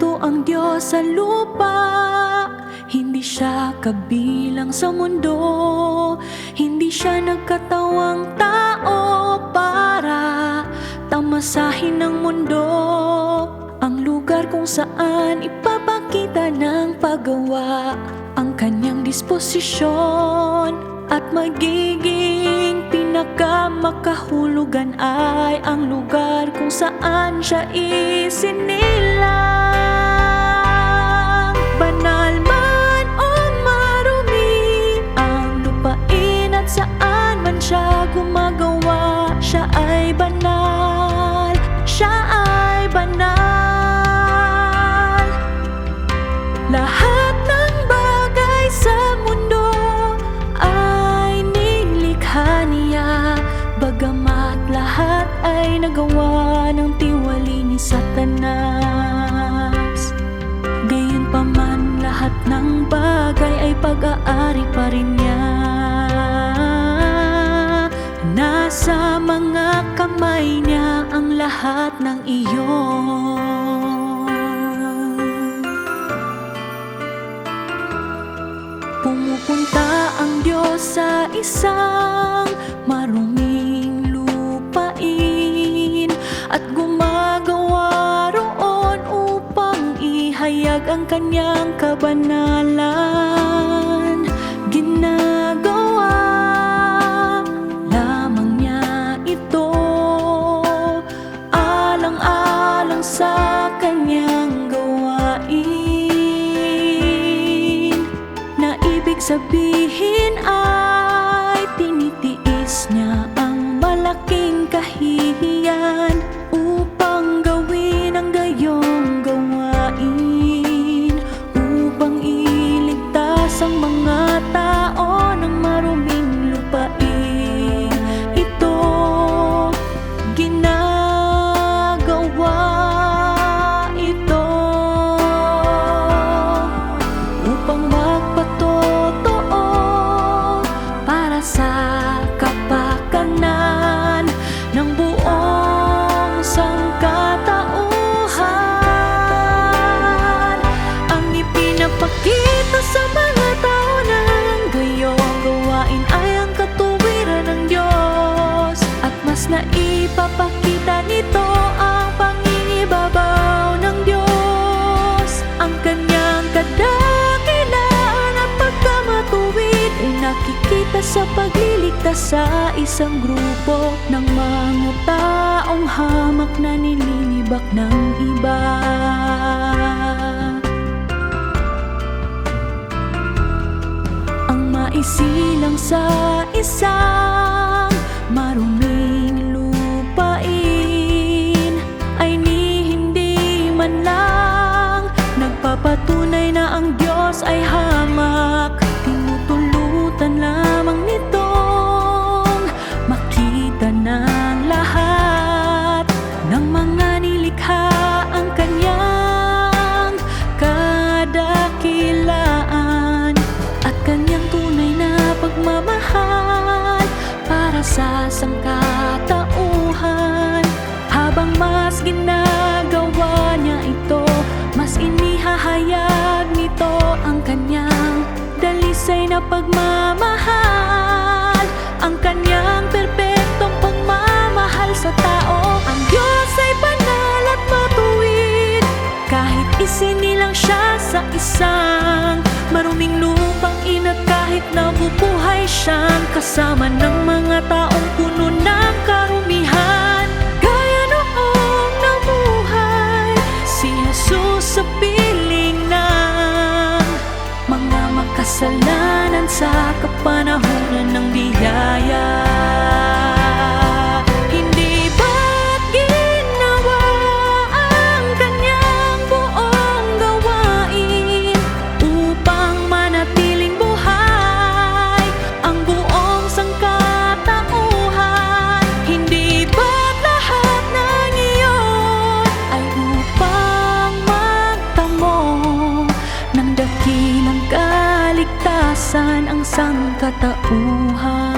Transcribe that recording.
Pumarito ang Diyos sa lupa. Hindi siya kabilang sa mundo. Hindi siya nagkatawang tao para tamasahin ng mundo. Ang lugar kung saan ipapakita ng paggawa Ang kanyang disposisyon. At magiging pinakamakahulugan ay Ang lugar kung saan siya isinilang nagawa ng tiwali ni Satanas. Gayunpaman lahat ng bagay ay pag-aari pa rin niya. Nasa mga kamay niya ang lahat ng iyon. Pumupunta ang Diyos sa isang At gumagawa roon upang ihayag ang kanyang kabanalan. Ginagawa lamang niya ito Alang-alang sa kanyang gawain. Na ibig sabihin ay at mas naipapakita nito ang pangingibabaw ng Diyos ang kanyang kadakilaan at pagkamatuwid ay nakikita sa pagliligtas sa isang grupo ng mga taong hamak na nilinibak ng iba. Ang maisilang sa isang ang Diyos ay hamak. Tinutulutan lamang nitong makita ng lahat. Ng mga nilikha ang kanyang kadakilaan at kanyang tunay na pagmamahal para sa sangkatauhan. Habang mas ginagawa niya ito mas inihahayag kanyang dalisay na pagmamahal ang kanyang perpektong pagmamahal sa tao ang Diyos ay banal at matuwid. Kahit isinilang siya sa isang maruming lupang inat kahit nabubuhay siyang kasama ng mga taong puno makasalanan sa kapanahunan ng biyaya kaligtasan ang sangkatauhan